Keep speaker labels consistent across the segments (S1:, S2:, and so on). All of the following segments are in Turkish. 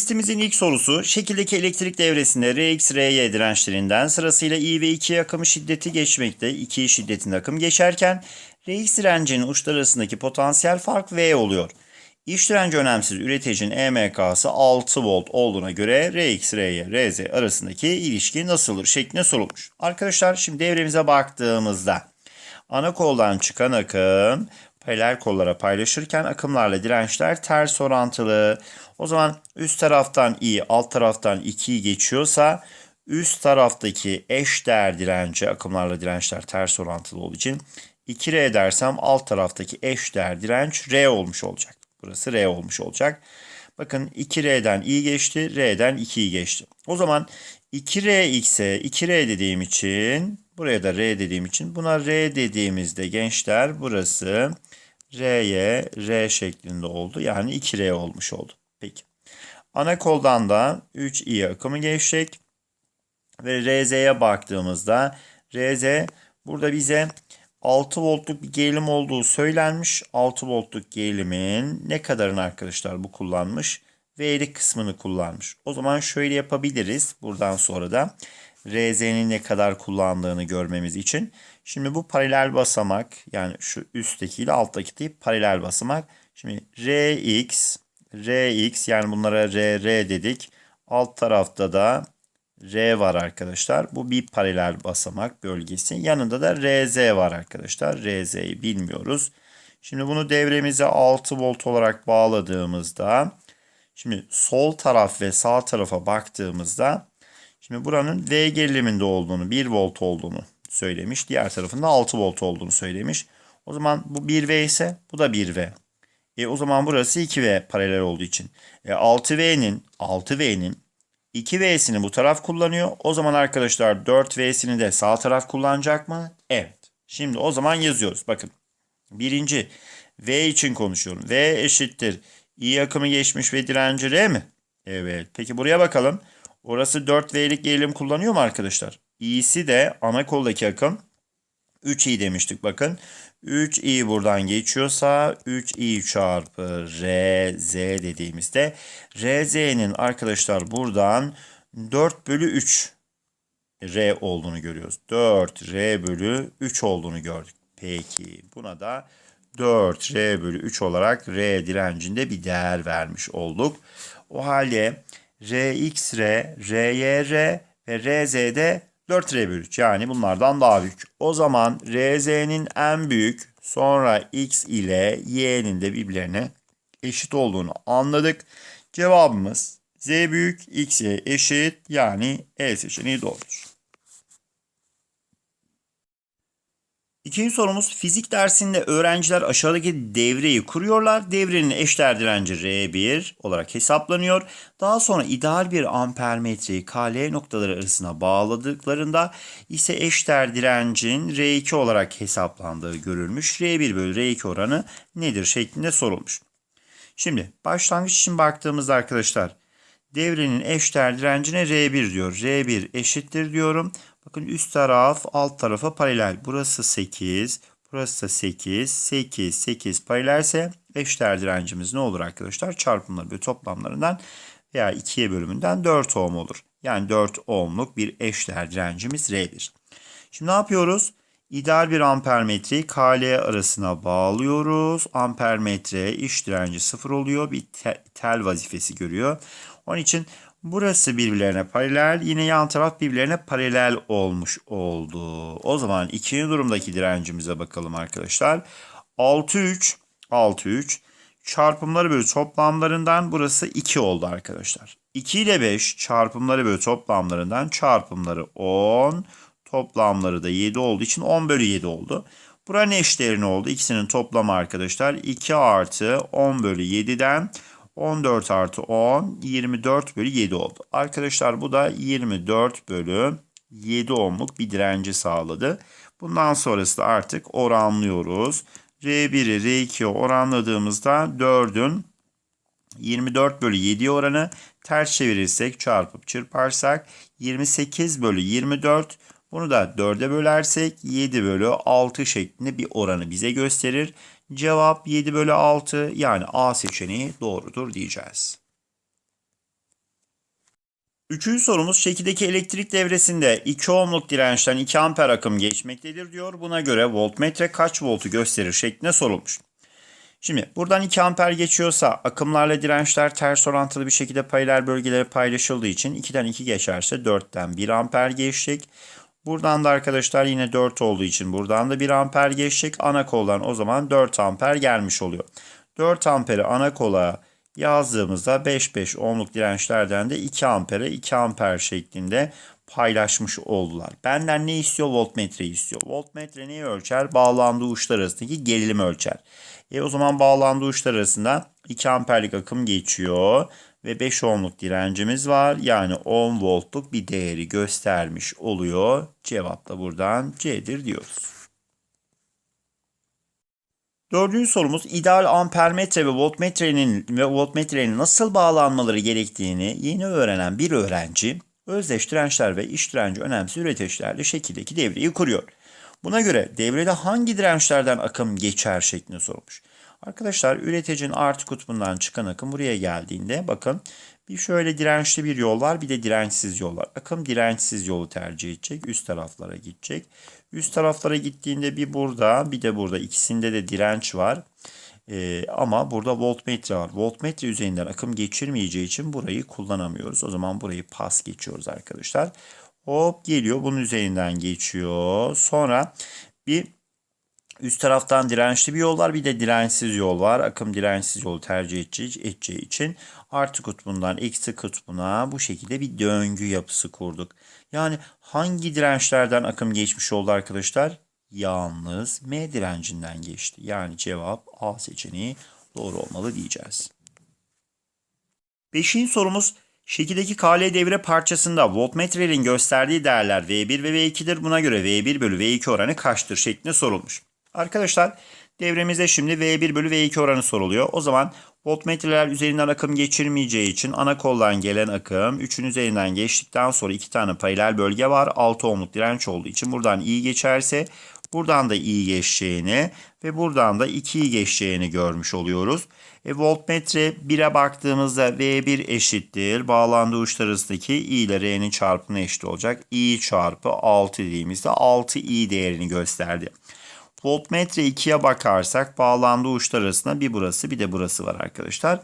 S1: Testimizin ilk sorusu şekildeki elektrik devresinde Rx, Ry dirençlerinden sırasıyla I ve 2 akımı şiddeti geçmekte. 2 şiddetinde akım geçerken Rx direncinin uçları arasındaki potansiyel fark V oluyor. İş direnci önemsiz üreticinin EMK'sı 6 volt olduğuna göre Rx, Ry, Rz arasındaki ilişki nasıldır şeklinde sorulmuş. Arkadaşlar şimdi devremize baktığımızda ana koldan çıkan akım paralel kollara paylaşırken akımlarla dirençler ters orantılı. O zaman üst taraftan I, alt taraftan 2'yi geçiyorsa üst taraftaki eş değer direnci akımlarla dirençler ters orantılı olduğu için 2R dersem alt taraftaki eş değer direnç R olmuş olacak. Burası R olmuş olacak. Bakın 2R'den I geçti, R'den 2'yi geçti. O zaman 2RX'e 2R dediğim için, buraya da R dediğim için buna R dediğimizde gençler burası R'ye R şeklinde oldu. Yani 2R olmuş oldu. Peki. Ana koldan da 3i akımı geçecek. Ve RZ'ye baktığımızda RZ burada bize 6 voltluk bir gerilim olduğu söylenmiş. 6 voltluk gerilimin ne kadarını arkadaşlar bu kullanmış? V'lik kısmını kullanmış. O zaman şöyle yapabiliriz. Buradan sonra da RZ'nin ne kadar kullandığını görmemiz için. Şimdi bu paralel basamak yani şu üstteki ile alttaki paralel basamak. Şimdi RX, RX yani bunlara RR dedik. Alt tarafta da R var arkadaşlar. Bu bir paralel basamak bölgesi. Yanında da RZ var arkadaşlar. RZ'yi bilmiyoruz. Şimdi bunu devremize 6 volt olarak bağladığımızda şimdi sol taraf ve sağ tarafa baktığımızda şimdi buranın V geriliminde olduğunu 1 volt olduğunu söylemiş. Diğer tarafında 6 volt olduğunu söylemiş. O zaman bu 1V ise bu da 1V. E o zaman burası 2V paralel olduğu için. E 6V'nin 6V'nin 2V'sini bu taraf kullanıyor. O zaman arkadaşlar 4V'sini de sağ taraf kullanacak mı? Evet. Şimdi o zaman yazıyoruz. Bakın. Birinci V için konuşuyorum. V eşittir. I akımı geçmiş ve direnci R mi? Evet. Peki buraya bakalım. Orası 4V'lik gerilim kullanıyor mu arkadaşlar? i'si de ana koldaki akım 3i demiştik bakın. 3i buradan geçiyorsa 3i çarpı rz dediğimizde rz'nin arkadaşlar buradan 4 bölü 3 r olduğunu görüyoruz. 4 r bölü 3 olduğunu gördük. Peki buna da 4 r bölü 3 olarak r direncinde bir değer vermiş olduk. O halde rx r, ry r ve rz'de 4R bölü 3 yani bunlardan daha büyük. O zaman RZ'nin en büyük sonra X ile Y'nin de birbirlerine eşit olduğunu anladık. Cevabımız Z büyük X'e eşit yani E seçeneği doğrudur. İkinci sorumuz fizik dersinde öğrenciler aşağıdaki devreyi kuruyorlar. Devrenin eşdeğer direnci R1 olarak hesaplanıyor. Daha sonra ideal bir ampermetreyi KL noktaları arasına bağladıklarında ise eşdeğer direncin R2 olarak hesaplandığı görülmüş. R1 bölü R2 oranı nedir şeklinde sorulmuş. Şimdi başlangıç için baktığımızda arkadaşlar devrenin eşdeğer direncine R1 diyor. R1 eşittir diyorum. Bakın üst taraf alt tarafa paralel. Burası 8. Burası da 8. 8, 8 paralelse eşdeğer direncimiz ne olur arkadaşlar? Çarpımları ve toplamlarından veya 2'ye bölümünden 4 ohm olur. Yani 4 ohmluk bir eşdeğer direncimiz R1. Şimdi ne yapıyoruz? İdeal bir ampermetreyi KL arasına bağlıyoruz. Ampermetre iş direnci 0 oluyor. Bir tel vazifesi görüyor. Onun için Burası birbirlerine paralel. Yine yan taraf birbirlerine paralel olmuş oldu. O zaman ikinci durumdaki direncimize bakalım arkadaşlar. 6 3 6 3 çarpımları bölü toplamlarından burası 2 oldu arkadaşlar. 2 ile 5 çarpımları bölü toplamlarından çarpımları 10 toplamları da 7 olduğu için 10 bölü 7 oldu. Buranın eşdeğeri ne oldu? İkisinin toplamı arkadaşlar 2 artı 10 bölü 7'den 14 artı 10 24 bölü 7 oldu. Arkadaşlar bu da 24 bölü 7 ohmluk bir direnci sağladı. Bundan sonrası da artık oranlıyoruz. R1'i R2'ye oranladığımızda 4'ün 24 bölü 7 oranı ters çevirirsek çarpıp çırparsak 28 bölü 24 bunu da 4'e bölersek 7 bölü 6 şeklinde bir oranı bize gösterir. Cevap 7 bölü 6 yani A seçeneği doğrudur diyeceğiz. Üçüncü sorumuz şekildeki elektrik devresinde 2 ohmluk dirençten 2 amper akım geçmektedir diyor. Buna göre voltmetre kaç voltu gösterir şeklinde sorulmuş. Şimdi buradan 2 amper geçiyorsa akımlarla dirençler ters orantılı bir şekilde paralel bölgelere paylaşıldığı için 2'den 2 geçerse 4'ten 1 amper geçecek. Buradan da arkadaşlar yine 4 olduğu için buradan da 1 amper geçecek. Ana koldan o zaman 4 amper gelmiş oluyor. 4 amperi ana kola yazdığımızda 5-5 ohmluk dirençlerden de 2 ampere 2 amper şeklinde paylaşmış oldular. Benden ne istiyor? Voltmetre istiyor. Voltmetre neyi ölçer? Bağlandığı uçlar arasındaki gerilim ölçer. E o zaman bağlandığı uçlar arasında 2 amperlik akım geçiyor ve 5 ohmluk direncimiz var. Yani 10 voltluk bir değeri göstermiş oluyor. Cevap da buradan C'dir diyoruz. Dördüncü sorumuz ideal ampermetre ve voltmetrenin ve voltmetrenin nasıl bağlanmaları gerektiğini yeni öğrenen bir öğrenci özdeş dirençler ve iç direnci önemsiz üreticilerle şekildeki devreyi kuruyor. Buna göre devrede hangi dirençlerden akım geçer şeklinde sorulmuş. Arkadaşlar üreticinin artı kutbundan çıkan akım buraya geldiğinde bakın bir şöyle dirençli bir yol var bir de dirençsiz yol var. Akım dirençsiz yolu tercih edecek üst taraflara gidecek. Üst taraflara gittiğinde bir burada bir de burada ikisinde de direnç var. Ee, ama burada voltmetre var. Voltmetre üzerinden akım geçirmeyeceği için burayı kullanamıyoruz. O zaman burayı pas geçiyoruz arkadaşlar. Hop geliyor bunun üzerinden geçiyor. Sonra bir üst taraftan dirençli bir yol var bir de dirençsiz yol var. Akım dirençsiz yolu tercih edeceği, için artı kutbundan eksi kutbuna bu şekilde bir döngü yapısı kurduk. Yani hangi dirençlerden akım geçmiş oldu arkadaşlar? Yalnız M direncinden geçti. Yani cevap A seçeneği doğru olmalı diyeceğiz. Beşinci sorumuz şekildeki KL devre parçasında voltmetrenin gösterdiği değerler V1 ve V2'dir. Buna göre V1 bölü V2 oranı kaçtır şeklinde sorulmuş. Arkadaşlar devremizde şimdi V1 bölü V2 oranı soruluyor. O zaman voltmetreler üzerinden akım geçirmeyeceği için ana koldan gelen akım 3'ün üzerinden geçtikten sonra 2 tane paralel bölge var. 6 ohmluk direnç olduğu için buradan i geçerse buradan da i geçeceğini ve buradan da 2'yi geçeceğini görmüş oluyoruz. E, voltmetre 1'e baktığımızda V1 eşittir. Bağlandığı uçlar arasındaki I ile R'nin çarpımına eşit olacak. I çarpı 6 dediğimizde 6I değerini gösterdi. Voltmetre 2'ye bakarsak bağlandığı uçlar arasında bir burası bir de burası var arkadaşlar.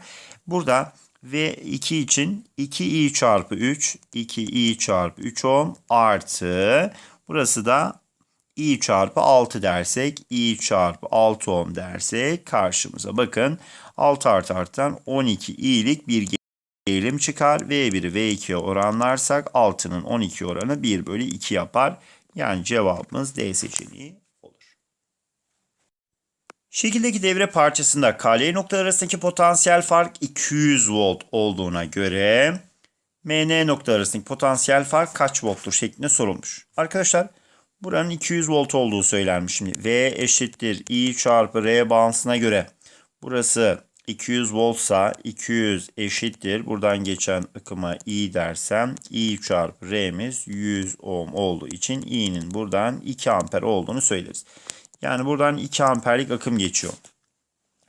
S1: Burada V2 için 2i çarpı 3, 2i çarpı 3 ohm artı burası da i çarpı 6 dersek, i çarpı 6 ohm dersek karşımıza bakın 6 artı arttan 12 i'lik bir eğilim çıkar. V1'i V2'ye oranlarsak 6'nın 12 oranı 1 bölü 2 yapar. Yani cevabımız D seçeneği. Şekildeki devre parçasında KL noktalar arasındaki potansiyel fark 200 volt olduğuna göre MN nokta arasındaki potansiyel fark kaç volttur şeklinde sorulmuş. Arkadaşlar buranın 200 volt olduğu söylenmiş. Şimdi V eşittir I çarpı R bağıntısına göre burası 200 voltsa 200 eşittir. Buradan geçen akıma I dersem I çarpı R'miz 100 ohm olduğu için I'nin buradan 2 amper olduğunu söyleriz. Yani buradan 2 amperlik akım geçiyor.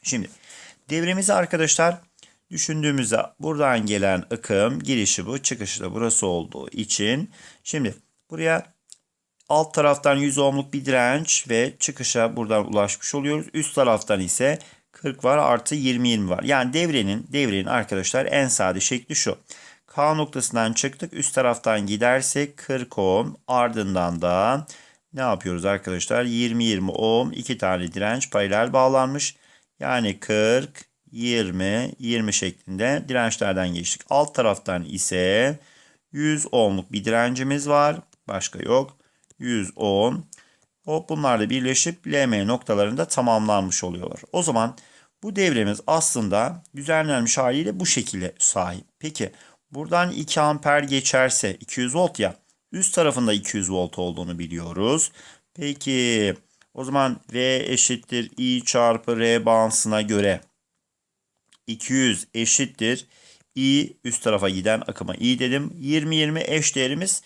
S1: Şimdi devremizi arkadaşlar düşündüğümüzde buradan gelen akım girişi bu çıkışı da burası olduğu için şimdi buraya alt taraftan 100 ohmluk bir direnç ve çıkışa buradan ulaşmış oluyoruz. Üst taraftan ise 40 var artı 20 20 var. Yani devrenin devrenin arkadaşlar en sade şekli şu. K noktasından çıktık. Üst taraftan gidersek 40 ohm ardından da ne yapıyoruz arkadaşlar? 20-20 ohm iki tane direnç paralel bağlanmış. Yani 40, 20, 20 şeklinde dirençlerden geçtik. Alt taraftan ise 100 ohmluk bir direncimiz var. Başka yok. 100 ohm. Hop bunlar da birleşip LM noktalarında tamamlanmış oluyorlar. O zaman bu devremiz aslında düzenlenmiş haliyle bu şekilde sahip. Peki buradan 2 amper geçerse 200 volt ya üst tarafında 200 volt olduğunu biliyoruz. Peki o zaman V eşittir I çarpı R bağıntısına göre 200 eşittir I üst tarafa giden akıma I dedim. 20-20 eş değerimiz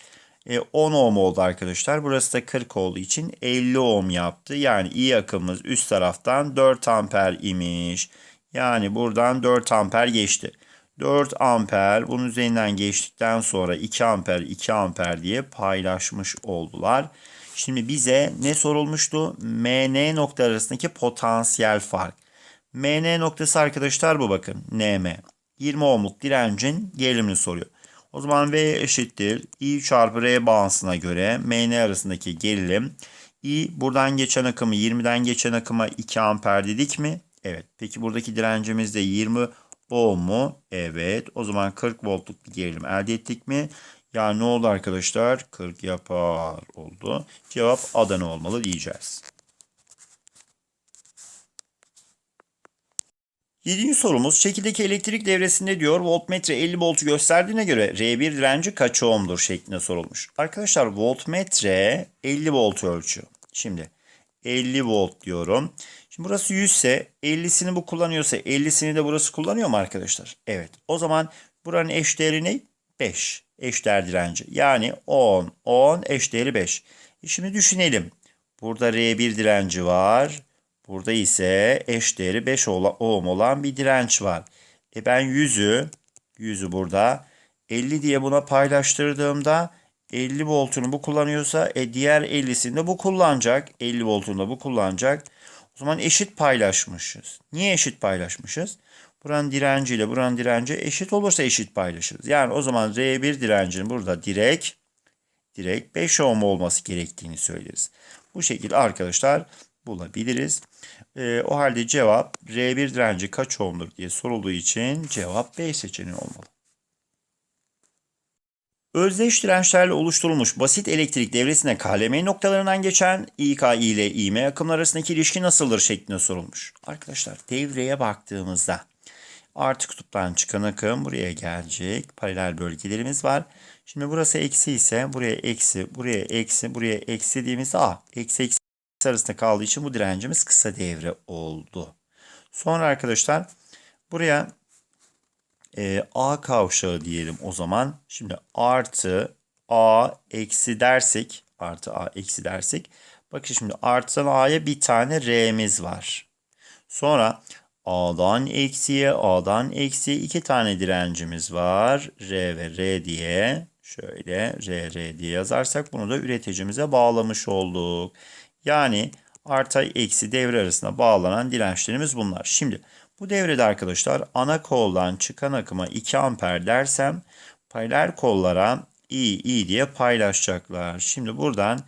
S1: 10 e, ohm oldu arkadaşlar. Burası da 40 olduğu için 50 ohm yaptı. Yani I akımımız üst taraftan 4 amper imiş. Yani buradan 4 amper geçti. 4 amper bunun üzerinden geçtikten sonra 2 amper 2 amper diye paylaşmış oldular. Şimdi bize ne sorulmuştu? MN nokta arasındaki potansiyel fark. MN noktası arkadaşlar bu bakın. NM. 20 ohmluk direncin gerilimini soruyor. O zaman V eşittir. I çarpı R bağıntısına göre MN arasındaki gerilim. I buradan geçen akımı 20'den geçen akıma 2 amper dedik mi? Evet. Peki buradaki direncimiz de 20 ohm mu? Evet. O zaman 40 voltluk bir gerilim elde ettik mi? Yani ne oldu arkadaşlar? 40 yapar oldu. Cevap Adana olmalı diyeceğiz. Yedinci sorumuz şekildeki elektrik devresinde diyor voltmetre 50 voltu gösterdiğine göre R1 direnci kaç ohm'dur şeklinde sorulmuş. Arkadaşlar voltmetre 50 volt ölçüyor. Şimdi 50 volt diyorum. Şimdi burası 100 ise 50'sini bu kullanıyorsa 50'sini de burası kullanıyor mu arkadaşlar? Evet. O zaman buranın eşdeğeri ne? 5. Eşdeğer direnci. Yani 10, 10 eşdeğeri 5. E şimdi düşünelim. Burada R1 direnci var. Burada ise eşdeğeri 5 ohm olan bir direnç var. E ben 100'ü 100'ü burada 50 diye buna paylaştırdığımda 50 voltunu bu kullanıyorsa e diğer 50'sini de bu kullanacak. 50 voltunu da bu kullanacak. O zaman eşit paylaşmışız. Niye eşit paylaşmışız? Buranın direnciyle buranın direnci eşit olursa eşit paylaşırız. Yani o zaman R1 direncinin burada direkt direkt 5 ohm olması gerektiğini söyleriz. Bu şekilde arkadaşlar bulabiliriz. E, o halde cevap R1 direnci kaç ohmdur diye sorulduğu için cevap B seçeneği olmalı. Özdeş dirençlerle oluşturulmuş basit elektrik devresine KLM noktalarından geçen İK ile İM akımlar arasındaki ilişki nasıldır şeklinde sorulmuş. Arkadaşlar devreye baktığımızda artı kutuptan çıkan akım buraya gelecek. Paralel bölgelerimiz var. Şimdi burası eksi ise buraya eksi, buraya eksi, buraya eksi dediğimizde A. Eksi eksi arasında kaldığı için bu direncimiz kısa devre oldu. Sonra arkadaşlar buraya e, A kavşağı diyelim o zaman. Şimdi artı A eksi dersek artı A eksi dersek bakın şimdi artıdan A'ya bir tane R'miz var. Sonra A'dan eksiye A'dan eksiye iki tane direncimiz var. R ve R diye şöyle R R diye yazarsak bunu da üreticimize bağlamış olduk. Yani artı eksi devre arasında bağlanan dirençlerimiz bunlar. Şimdi bu devrede arkadaşlar ana koldan çıkan akıma 2 amper dersem paralel kollara I, I diye paylaşacaklar. Şimdi buradan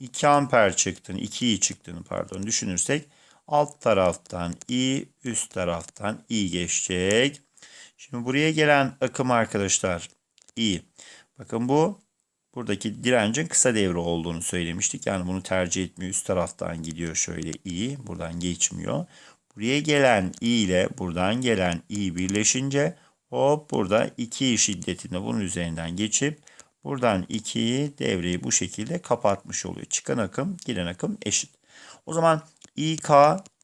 S1: 2 amper çıktığını, 2i çıktığını pardon düşünürsek alt taraftan I, üst taraftan I geçecek. Şimdi buraya gelen akım arkadaşlar I. Bakın bu buradaki direncin kısa devre olduğunu söylemiştik. Yani bunu tercih etmiyor. Üst taraftan gidiyor şöyle I. Buradan geçmiyor. Buraya gelen i ile buradan gelen i birleşince hop burada 2 şiddetinde bunun üzerinden geçip buradan 2'yi devreyi bu şekilde kapatmış oluyor. Çıkan akım giren akım eşit. O zaman İK,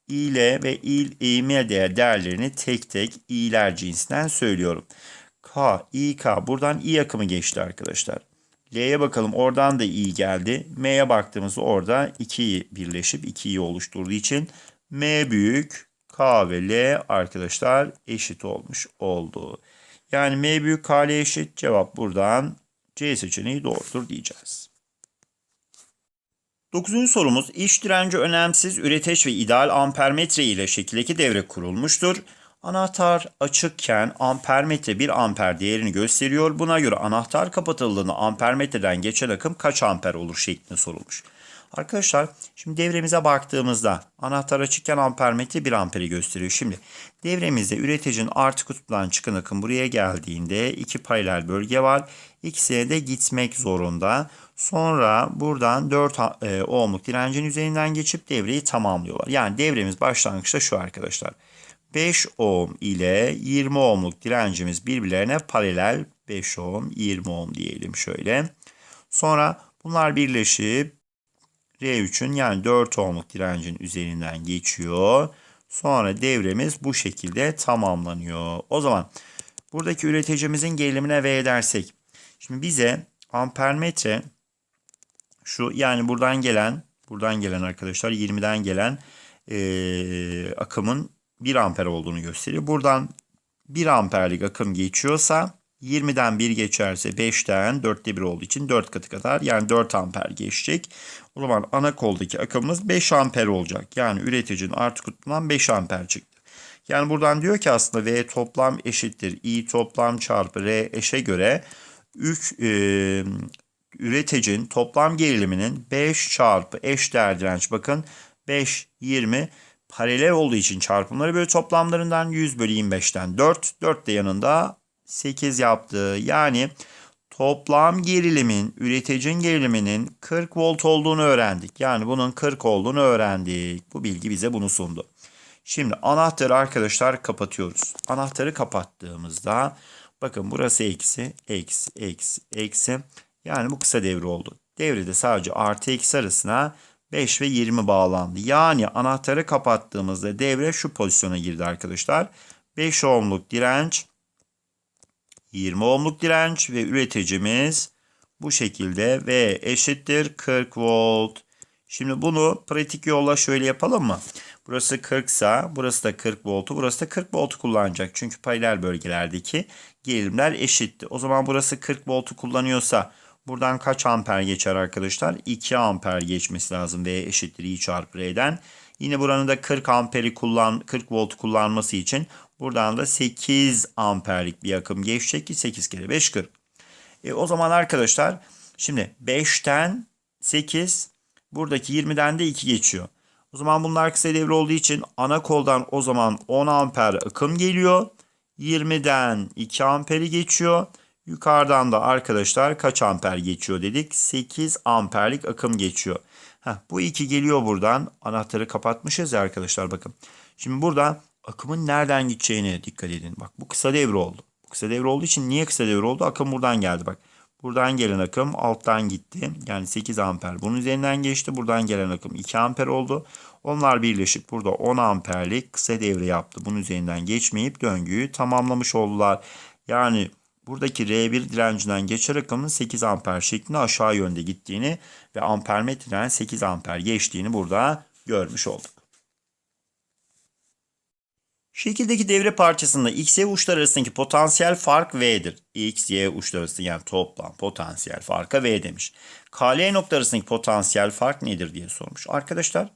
S1: İL ve İl eğimi değer değerlerini tek tek İ'ler cinsinden söylüyorum. K, İK buradan İ akımı geçti arkadaşlar. L'ye bakalım oradan da İ geldi. M'ye baktığımızda orada 2'yi birleşip 2'yi oluşturduğu için M büyük K ve L arkadaşlar eşit olmuş oldu. Yani M büyük K L eşit cevap buradan C seçeneği doğrudur diyeceğiz. Dokuzuncu sorumuz iş direnci önemsiz üreteç ve ideal ampermetre ile şekildeki devre kurulmuştur. Anahtar açıkken ampermetre 1 amper değerini gösteriyor. Buna göre anahtar kapatıldığında ampermetreden geçen akım kaç amper olur şeklinde sorulmuş. Arkadaşlar şimdi devremize baktığımızda anahtar açıkken ampermetre 1 amperi gösteriyor. Şimdi devremizde üreticinin artı kutuptan çıkan akım buraya geldiğinde iki paralel bölge var. İkisine de gitmek zorunda. Sonra buradan 4 e, ohmluk direncin üzerinden geçip devreyi tamamlıyorlar. Yani devremiz başlangıçta şu arkadaşlar. 5 ohm ile 20 ohmluk direncimiz birbirlerine paralel 5 ohm 20 ohm diyelim şöyle. Sonra bunlar birleşip R3'ün yani 4 ohmluk direncin üzerinden geçiyor. Sonra devremiz bu şekilde tamamlanıyor. O zaman buradaki üreticimizin gerilimine V dersek. Şimdi bize ampermetre şu yani buradan gelen buradan gelen arkadaşlar 20'den gelen e, akımın 1 amper olduğunu gösteriyor. Buradan 1 amperlik akım geçiyorsa 20'den 1 geçerse 5'ten 4'te 1 olduğu için 4 katı kadar yani 4 amper geçecek. O zaman ana koldaki akımımız 5 amper olacak. Yani üreticinin artı kutusundan 5 amper çıktı. Yani buradan diyor ki aslında V toplam eşittir I toplam çarpı R eşe göre 3 e, üreticinin toplam geriliminin 5 çarpı eş değer direnç bakın 5 20 paralel olduğu için çarpımları böyle toplamlarından 100 bölü 25'ten 4 4 de yanında 8 yaptı. Yani toplam gerilimin üreticinin geriliminin 40 volt olduğunu öğrendik. Yani bunun 40 olduğunu öğrendik. Bu bilgi bize bunu sundu. Şimdi anahtarı arkadaşlar kapatıyoruz. Anahtarı kapattığımızda bakın burası eksi, eksi, eksi, eksi. Yani bu kısa devre oldu. Devrede sadece artı eksi arasına 5 ve 20 bağlandı. Yani anahtarı kapattığımızda devre şu pozisyona girdi arkadaşlar. 5 ohmluk direnç, 20 ohmluk direnç ve üreticimiz bu şekilde ve eşittir 40 volt. Şimdi bunu pratik yolla şöyle yapalım mı? Burası 40 sa burası da 40 voltu burası da 40 voltu kullanacak. Çünkü paralel bölgelerdeki gerilimler eşitti. O zaman burası 40 voltu kullanıyorsa buradan kaç amper geçer arkadaşlar? 2 amper geçmesi lazım V eşittir I çarpı R'den. Yine buranın da 40 amperi kullan 40 volt kullanması için buradan da 8 amperlik bir akım geçecek ki 8 kere 5 40. E, o zaman arkadaşlar şimdi 5'ten 8 buradaki 20'den de 2 geçiyor. O zaman bunlar kısa devre olduğu için ana koldan o zaman 10 amper akım geliyor. 20'den 2 amperi geçiyor. Yukarıdan da arkadaşlar kaç amper geçiyor dedik? 8 amperlik akım geçiyor. Heh, bu iki geliyor buradan. Anahtarı kapatmışız ya arkadaşlar bakın. Şimdi burada akımın nereden gideceğine dikkat edin. Bak bu kısa devre oldu. Bu kısa devre olduğu için niye kısa devre oldu? Akım buradan geldi bak. Buradan gelen akım alttan gitti. Yani 8 amper bunun üzerinden geçti. Buradan gelen akım 2 amper oldu. Onlar birleşip burada 10 amperlik kısa devre yaptı. Bunun üzerinden geçmeyip döngüyü tamamlamış oldular. Yani buradaki R1 direncinden geçer akımın 8 amper şeklinde aşağı yönde gittiğini ve ampermetreden 8 amper geçtiğini burada görmüş olduk. Şekildeki devre parçasında X, Y uçlar arasındaki potansiyel fark V'dir. X, Y uçlar arasında yani toplam potansiyel farka V demiş. KL nokta arasındaki potansiyel fark nedir diye sormuş. Arkadaşlar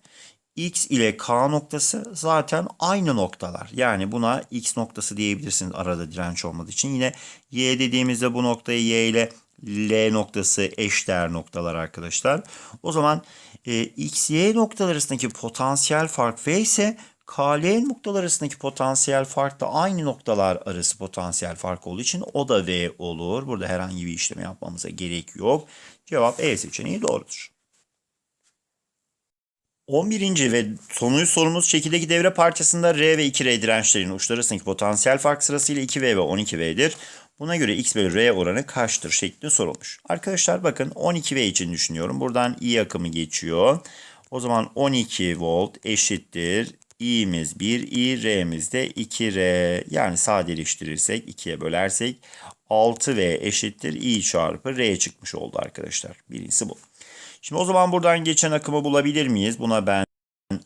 S1: X ile K noktası zaten aynı noktalar. Yani buna X noktası diyebilirsiniz arada direnç olmadığı için. Yine Y dediğimizde bu noktayı Y ile L noktası eşdeğer noktalar arkadaşlar. O zaman e, X, Y noktalar arasındaki potansiyel fark V ise KL noktalar arasındaki potansiyel fark da aynı noktalar arası potansiyel fark olduğu için o da V olur. Burada herhangi bir işlem yapmamıza gerek yok. Cevap E seçeneği doğrudur. 11. ve sonuncu sorumuz şekildeki devre parçasında R ve 2R dirençlerin uçları arasındaki potansiyel fark sırasıyla 2V ve 12V'dir. Buna göre X bölü R oranı kaçtır şeklinde sorulmuş. Arkadaşlar bakın 12V için düşünüyorum. Buradan I akımı geçiyor. O zaman 12 volt eşittir. i'miz 1, i, r'miz de 2r. Yani sadeleştirirsek 2'ye bölersek 6v eşittir i çarpı r çıkmış oldu arkadaşlar. Birincisi bu. Şimdi o zaman buradan geçen akımı bulabilir miyiz? Buna ben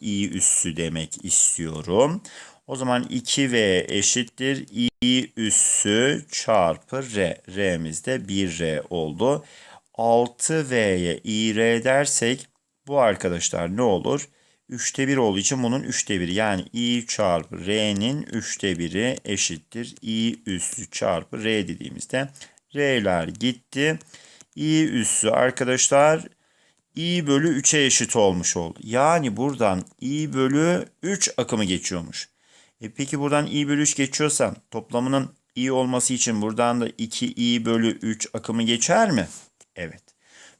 S1: i üssü demek istiyorum. O zaman 2v eşittir i üssü çarpı r. R'miz de 1r oldu. 6v'ye ir dersek bu arkadaşlar ne olur? 3'te 1 olduğu için bunun 3'te 1'i yani i çarpı r'nin 3'te 1'i eşittir i üssü çarpı r dediğimizde r'ler gitti. i üssü arkadaşlar i bölü 3'e eşit olmuş oldu. Yani buradan i bölü 3 akımı geçiyormuş. E peki buradan i bölü 3 geçiyorsa toplamının i olması için buradan da 2i bölü 3 akımı geçer mi? Evet.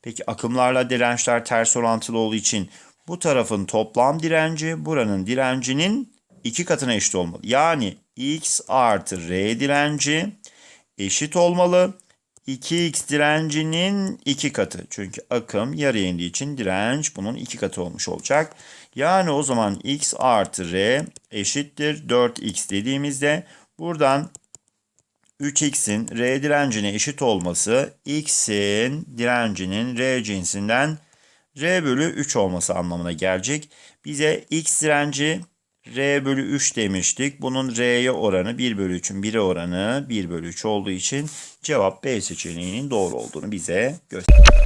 S1: Peki akımlarla dirençler ters orantılı olduğu için bu tarafın toplam direnci buranın direncinin iki katına eşit olmalı. Yani x artı r direnci eşit olmalı. 2x direncinin iki katı. Çünkü akım yarıya indiği için direnç bunun iki katı olmuş olacak. Yani o zaman x artı r eşittir 4x dediğimizde buradan 3x'in r direncine eşit olması x'in direncinin r cinsinden r bölü 3 olması anlamına gelecek. Bize x direnci R bölü 3 demiştik. Bunun R'ye oranı 1 bölü 3'ün 1'e oranı 1 bölü 3 olduğu için cevap B seçeneğinin doğru olduğunu bize gösteriyor.